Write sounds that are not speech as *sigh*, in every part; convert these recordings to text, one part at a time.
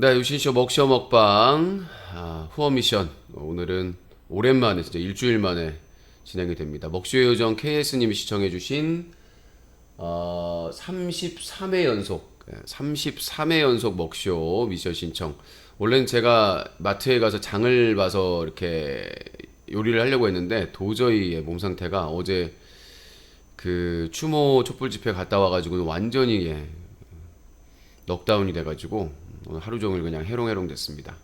네, 유신쇼 먹쇼 먹방 아, 후원 미션 오늘은 오랜만에 진짜 일주일 만에 진행이 됩니다. 먹쇼의 요정 KS님이 시청해주신 어, 33회 연속 예, 33회 연속 먹쇼 미션 신청. 원래는 제가 마트에 가서 장을 봐서 이렇게 요리를 하려고 했는데 도저히 몸 상태가 어제 그 추모 촛불 집회 갔다 와가지고 완전히 예, 넉다운이 돼가지고 오늘 하루 종일 그냥 해롱해롱 됐습니다.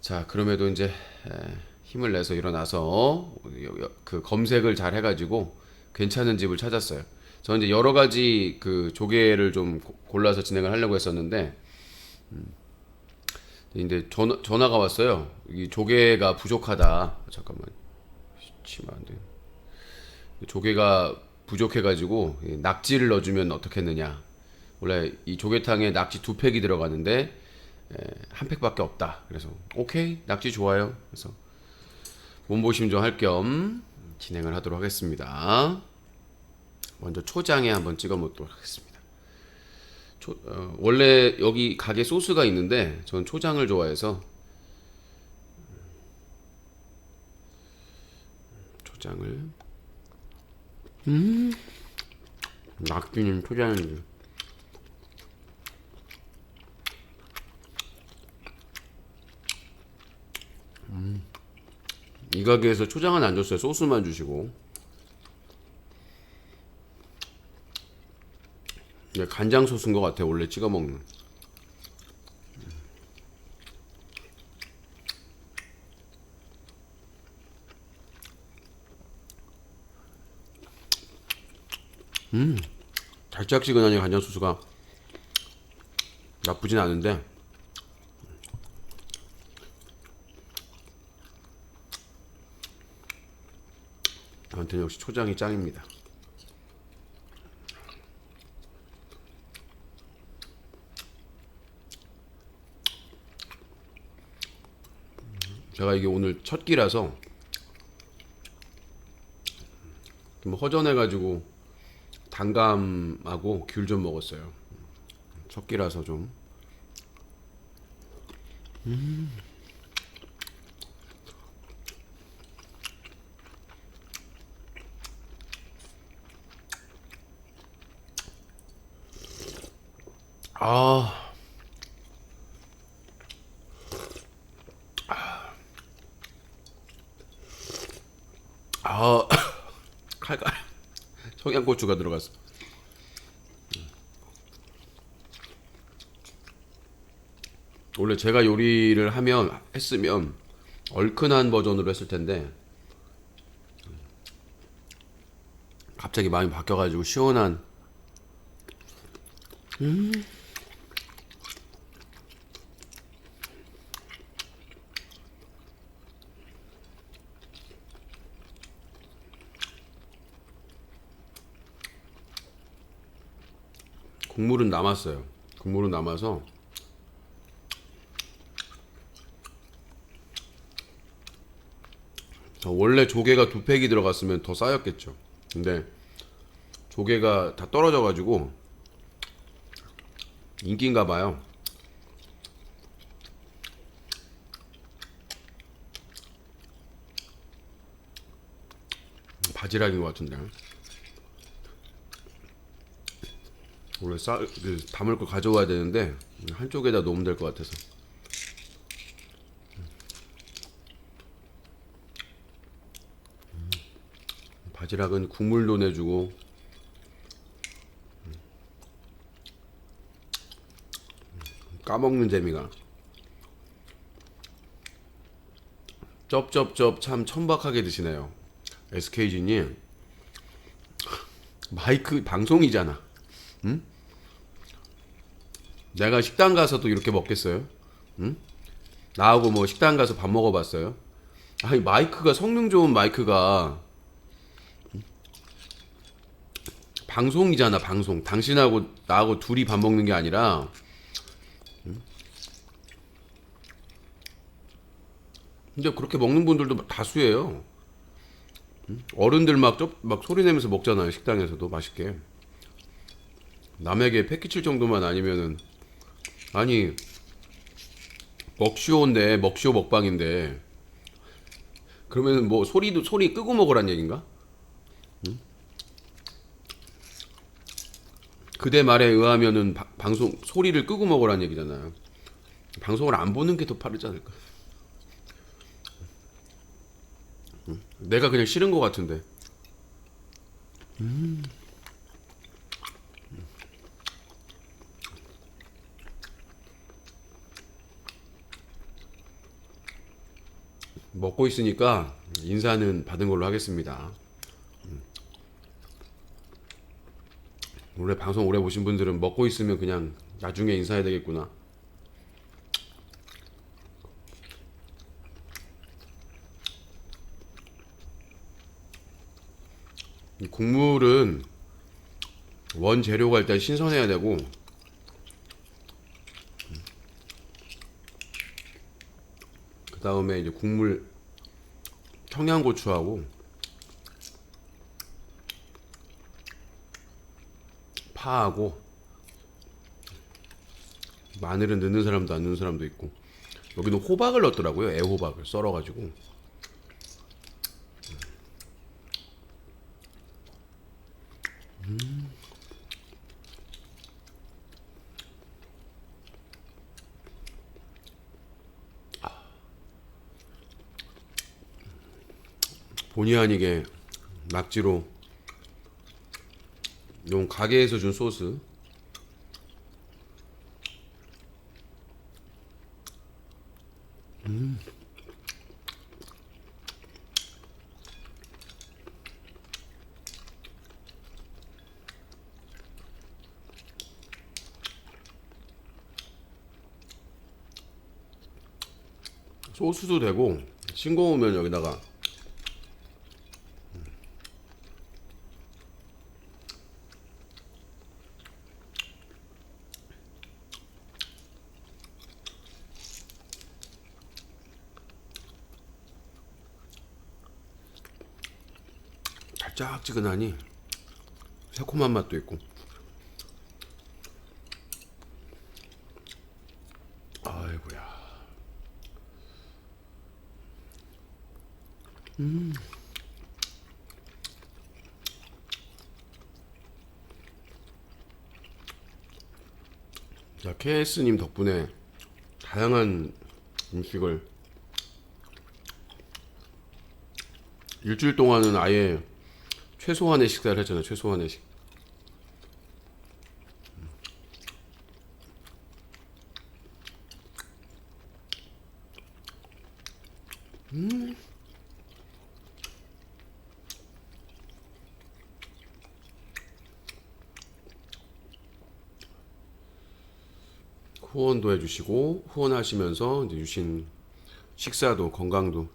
자 그럼에도 이제 에, 힘을 내서 일어나서 그 검색을 잘 해가지고 괜찮은 집을 찾았어요. 저는 이제 여러 가지 그 조개를 좀 고- 골라서 진행을 하려고 했었는데 음, 근데 전화, 전화가 왔어요. 이 조개가 부족하다. 잠깐만 치면 안 돼. 조개가 부족해가지고 이 낙지를 넣어주면 어떻겠느냐. 원래 이 조개탕에 낙지 두 팩이 들어가는데 에, 한 팩밖에 없다. 그래서 오케이 낙지 좋아요. 그래서 몸보심 좀 할 겸 진행을 하도록 하겠습니다. 먼저 초장에 한번 찍어 먹도록 하겠습니다. 초, 어, 원래 여기 가게 소스가 있는데 전 초장을 좋아해서 초장을 음 낙지는 초장이 이 가게에서 초장은 안 줬어요. 소스만 주시고. 이게 간장 소스인 것 같아요. 원래 찍어 먹는. 음, 달짝지근하니 간장 소스가 나쁘진 않은데 저한테는 역시 초장이 짱입니다. 제가 이게 오늘 첫 끼라서 좀 허전해가지고 단감하고 귤 좀 먹었어요. 첫 끼라서 좀. 아. 아. 칼칼. 청양고추가 들어갔어. 원래 제가 요리를 하면 했으면 얼큰한 버전으로 했을 텐데 갑자기 마음이 바뀌어가지고 시원한 국물은 남았어요. 국물은 남아서 저 원래 조개가 두 팩이 들어갔으면 더 쌓였겠죠. 근데 조개가 다 떨어져가지고 인기인가 봐요. 바지락인 것 같은데. 원래 싸, 그, 담을 거 가져와야 되는데 한쪽에다 놓으면 될 것 같아서. 바지락은 국물도 내주고 까먹는 재미가 쩝쩝쩝 참 천박하게 드시네요. SKG님 마이크 방송이잖아. 응? 내가 식당 가서도 이렇게 먹겠어요? 응? 나하고 뭐 식당 가서 밥 먹어봤어요? 아니 마이크가 성능 좋은 마이크가 방송이잖아 방송 당신하고 나하고 둘이 밥 먹는 게 아니라 응? 근데 그렇게 먹는 분들도 다수예요 응? 어른들 막, 쩝- 막 소리 내면서 먹잖아요 식당에서도 맛있게 남에게 패 끼칠 정도만 아니면은 아니 먹쇼인데 먹쇼 먹방인데 그러면은 뭐 소리도 소리 끄고 먹으란 얘긴가? 응? 그대 말에 의하면은 바- 방송 소리를 끄고 먹으란 얘기잖아요. 방송을 안 보는 게 더 빠르지 않을까? 응? 내가 그냥 싫은 것 같은데. 먹고 있으니까 인사는 받은 걸로 하겠습니다. 음. 원래 방송 오래 보신 분들은 먹고 있으면 그냥 나중에 인사해야 되겠구나. 이 국물은 원 재료가 일단 신선해야 되고 그 다음에 이제 국물 청양고추하고 파하고 마늘은 넣는 사람도 안 넣는 사람도 있고 여기는 호박을 넣더라고요. 애호박을 썰어가지고 본의 아니게 낙지로 용 가게에서 준 소스. 소스도 되고 싱거우면 여기다가 달짝지근하니 새콤한 맛도 있고. 아이고야. 자 KS님 덕분에 다양한 음식을 일주일 동안은 아예 최소한의 식사를 했잖아요. 최소한의 식. 후원도 해주시고 후원하시면서 이제 주신 식사도 건강도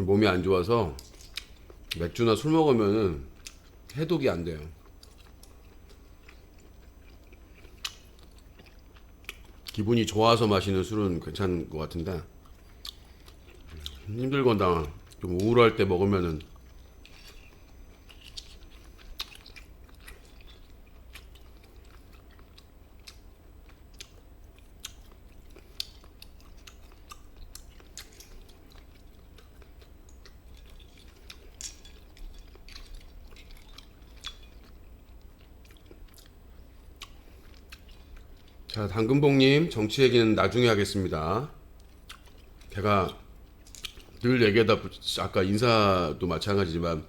몸이 안 좋아서 맥주나 술 먹으면은 해독이 안 돼요. 기분이 좋아서 마시는 술은 괜찮은 것 같은데 힘들거나 좀 우울할 때 먹으면은 자, 당근봉님 정치 얘기는 나중에 하겠습니다. 제가 늘 얘기하다 보- 아까 인사도 마찬가지지만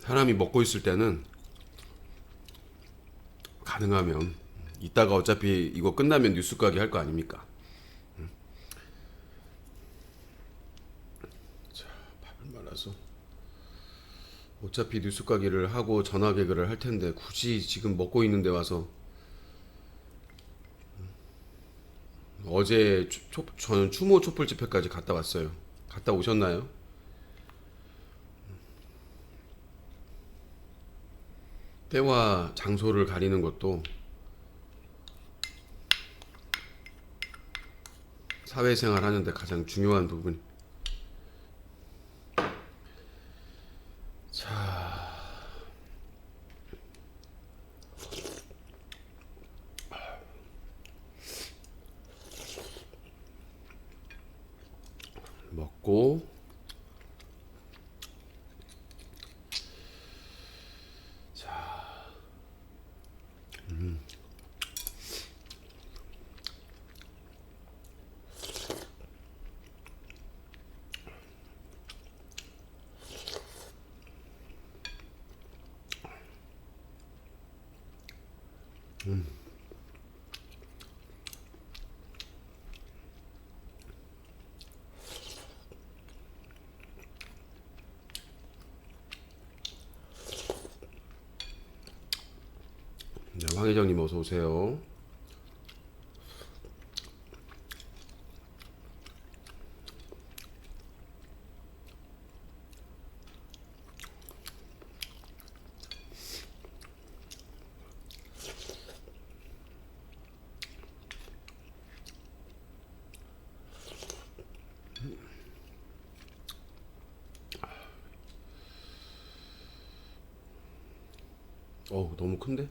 사람이 먹고 있을 때는 가능하면 이따가 어차피 이거 끝나면 뉴스 가게 할 거 아닙니까? 음. 자, 밥을 말아서 어차피 뉴스 가게를 하고 전화 개그를 할 텐데 굳이 지금 먹고 있는데 와서 음. 어제 추- 초, 저는 추모 촛불 집회까지 갔다 왔어요. 갔다 오셨나요? 때와 장소를 가리는 것도 사회생활 하는데 가장 중요한 부분. 먹고 네, 황 회장님 어서 오세요. 어우 너무 큰데?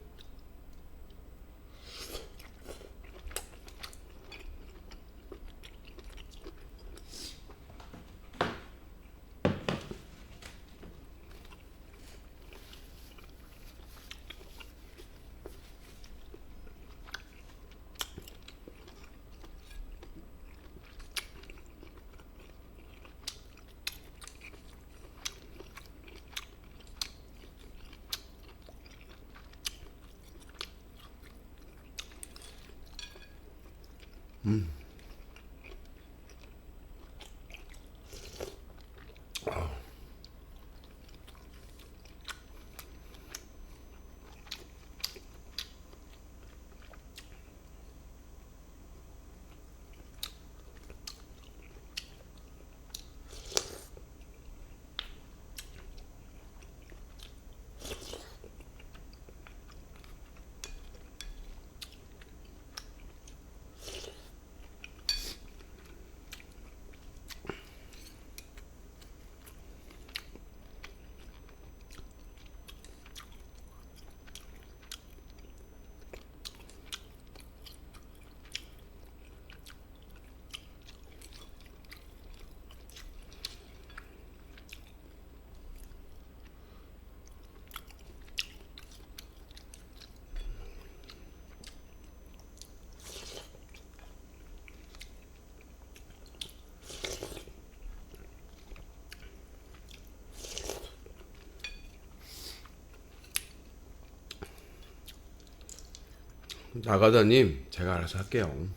나가다님 제가 알아서 할게요.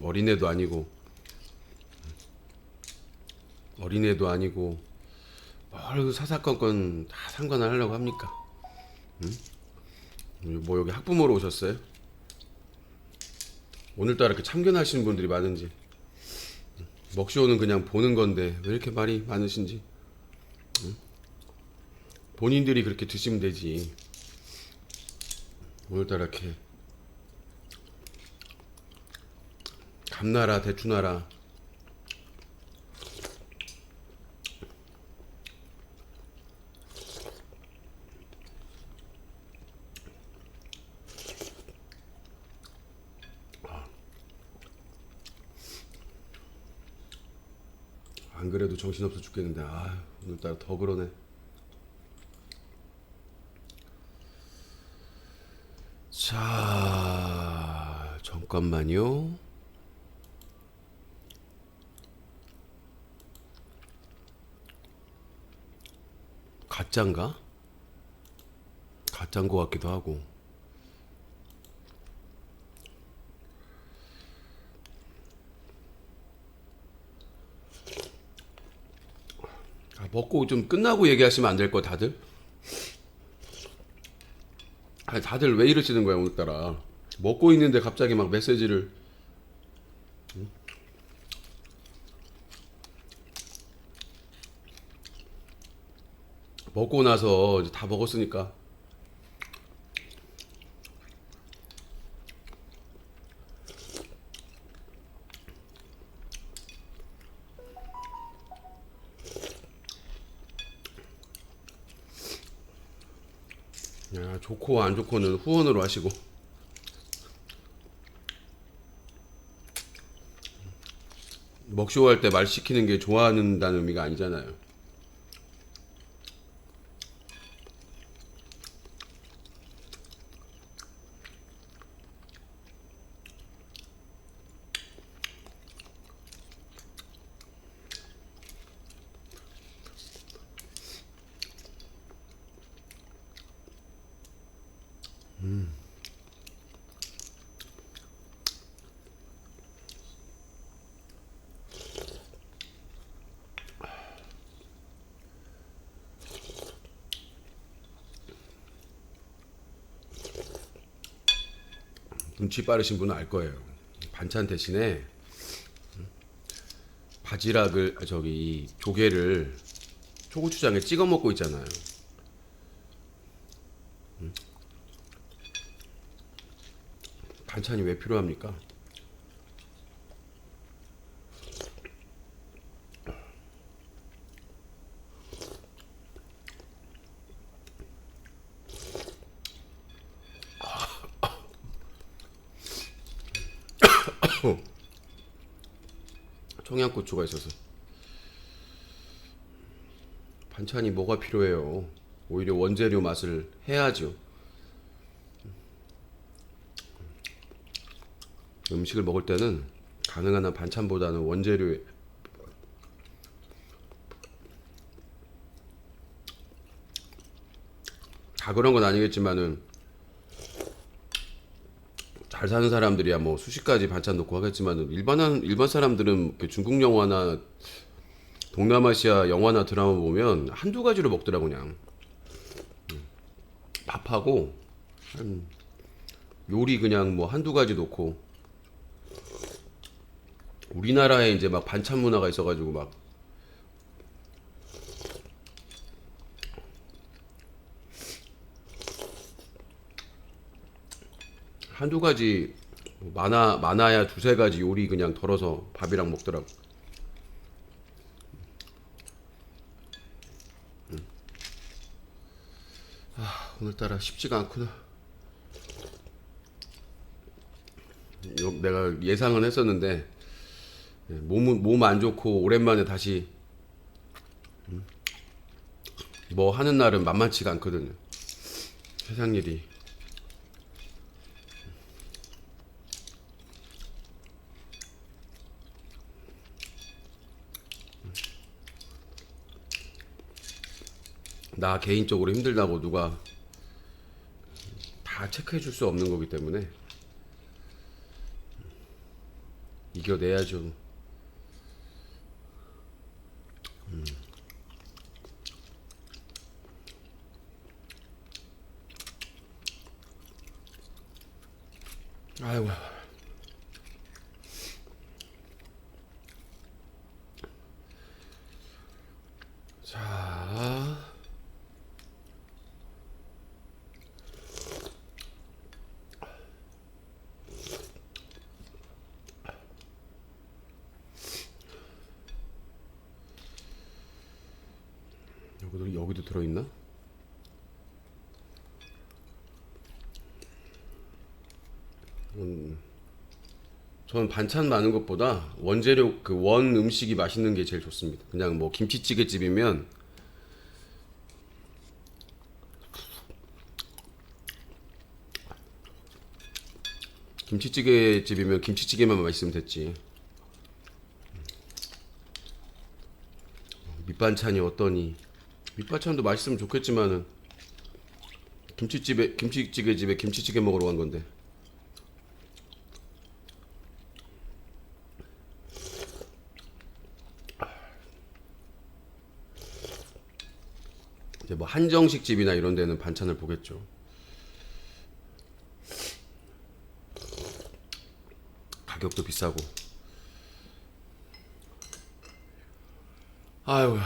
어린애도 아니고 어린애도 아니고 뭘 사사건건 다 상관을 하려고 합니까? 응? 뭐 여기 학부모로 오셨어요? 오늘따라 이렇게 참견하시는 분들이 많은지 먹쇼는 그냥 보는 건데 왜 이렇게 말이 많으신지 응? 본인들이 그렇게 드시면 되지 오늘따라 이렇게 감나라, 대추나라. 아. 안 그래도 정신없어 죽겠는데. 아 오늘따라 더 그러네. 자 잠깐만요. 가짠가? 가짠 거 같기도 하고. 아, 먹고 좀 끝나고 얘기하시면 안 될 거 다들? 아, 다들 왜 이러시는 거야 오늘따라? 먹고 있는데 갑자기 막 메시지를 먹고 나서 이제 다 먹었으니까 야, 좋고 안 좋고는 후원으로 하시고 먹쇼 할 때 말 시키는 게 좋아한다는 의미가 아니잖아요. 눈치 빠르신 분은 알 거예요. 반찬 대신에 바지락을 아, 저기 이 조개를 초고추장에 찍어 먹고 있잖아요. 음. 반찬이 왜 필요합니까? 청양 고추가 있어서 반찬이 뭐가 필요해요? 오히려 원재료 맛을 해야죠. 음식을 먹을 때는 가능한 한 반찬보다는 원재료에 다 그런 건 아니겠지만은 잘 사는 사람들이야 뭐 수십 가지 반찬 넣고 하겠지만 일반한 일반 사람들은 그 중국 영화나 동남아시아 영화나 드라마 보면 한두 가지로 먹더라고 그냥 음. 밥하고 한 요리 그냥 뭐 한두 가지 놓고 우리나라에 이제 막 반찬 문화가 있어가지고 막 한두 가지 많아 많아야 두세 가지 요리 그냥 덜어서 밥이랑 먹더라고. 음. 아 오늘따라 쉽지가 않구나. 요- 내가 예상은 했었는데 몸은 몸 안 좋고 오랜만에 다시 음, 뭐 하는 날은 만만치가 않거든요. 세상 일이. 나 개인적으로 힘들다고 누가 다 체크해 줄 수 없는 거기 때문에 이겨내야죠. 음. 아이고. 자. 여기도 여기도 들어있나? 음, 저는 반찬 많은 것보다 원재료 그 원 음식이 맛있는 게 제일 좋습니다. 그냥 뭐 김치찌개 집이면 김치찌개 집이면 김치찌개만 맛있으면 됐지. 밑반찬이 어떠니? 밑반찬도 맛있으면 좋겠지만은 김치집에 김치찌개 집에 김치찌개 먹으러 간 건데. 이제 뭐 한정식 집이나 이런 데는 반찬을 보겠죠. 가격도 비싸고. 아유.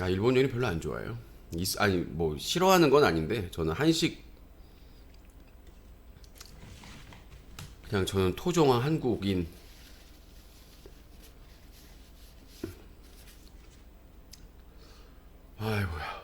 아 일본 요리 별로 안 좋아해요. 있- 아니 뭐 싫어하는 건 아닌데 저는 한식 그냥 저는 토종한 한국인 아이고야.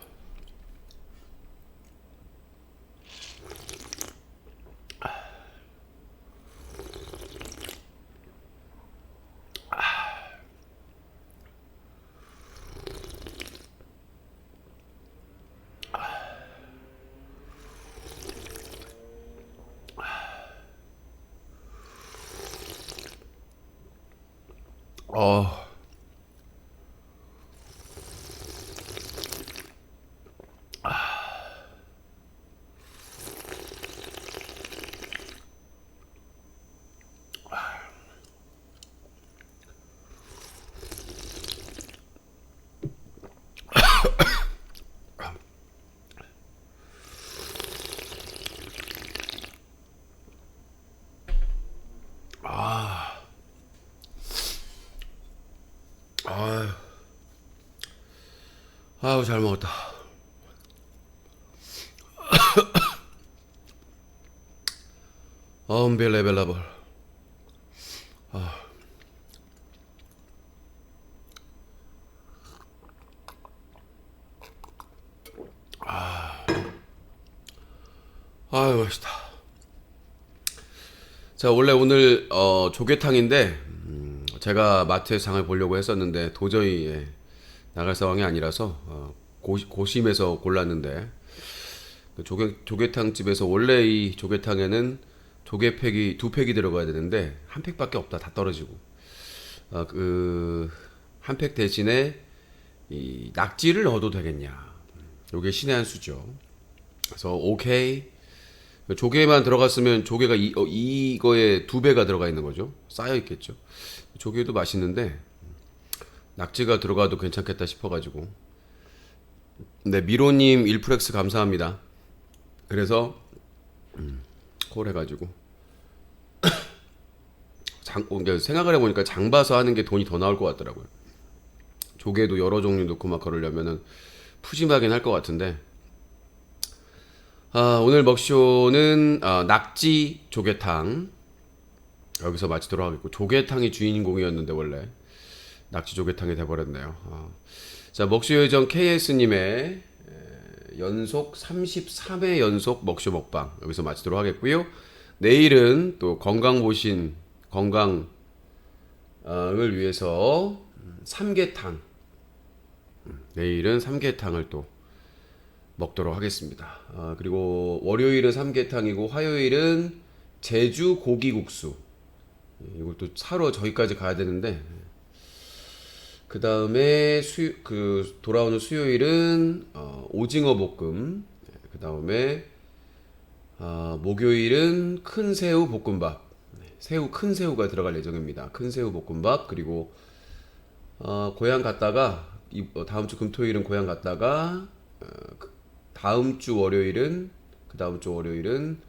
어. 아유. 아유 잘 먹었다. *coughs* 언빌레벨라블. 아. 아유 맛있다. 자 원래 오늘 어, 조개탕인데 음, 제가 마트에서 장을 보려고 했었는데 도저히 예, 나갈 상황이 아니라서 어, 고, 고심해서 골랐는데. 그 조개 조개탕 집에서 원래 이 조개탕에는 조개팩이 두 팩이 들어가야 되는데 한 팩밖에 없다. 다 떨어지고. 어, 그한 팩 대신에 이 낙지를 넣어도 되겠냐. 요게 신의 한 수죠. 그래서 오케이. 조개만 들어갔으면 조개가 이, 어, 이거에 두 배가 들어가 있는 거죠. 쌓여 있겠죠. 조개도 맛있는데 낙지가 들어가도 괜찮겠다 싶어가지고. 네 미로님 일프렉스 감사합니다. 그래서 음, 콜 해가지고 *coughs* 장 그러니까 생각을 해보니까 장 봐서 하는 게 돈이 더 나올 것 같더라고요. 조개도 여러 종류 넣고 막 그러려면은 푸짐하긴 할 것 같은데 아, 오늘 먹쇼는 아, 낙지 조개탕 여기서 마치도록 하겠고 조개탕이 주인공이었는데 원래 낙지 조개탕이 돼버렸네요. 아. 자 먹쇼 요정 KS님의 연속 33회 연속 먹쇼 먹방 여기서 마치도록 하겠고요. 내일은 또 건강 보신 건강을 위해서 삼계탕 음, 내일은 삼계탕을 또 먹도록 하겠습니다. 아, 그리고 월요일은 삼계탕이고 화요일은 제주 고기국수. 예, 이걸 또 사러 저기까지 가야 되는데 그 다음에 수, 그 돌아오는 수요일은 어, 오징어 볶음. 그 다음에 아, 목요일은 큰 새우 볶음밥. 네, 새우 큰 새우가 들어갈 예정입니다. 큰 새우 볶음밥 그리고 어, 고향 갔다가 이, 어, 다음 주 금토일은 고향 갔다가 어, 그 다음 주 월요일은 그 다음 주 월요일은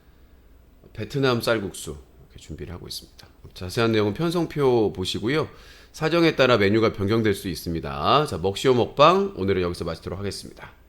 베트남 쌀국수 이렇게 준비를 하고 있습니다. 자세한 내용은 편성표 보시고요. 사정에 따라 메뉴가 변경될 수 있습니다. 자, 먹시오 먹방 오늘은 여기서 마치도록 하겠습니다.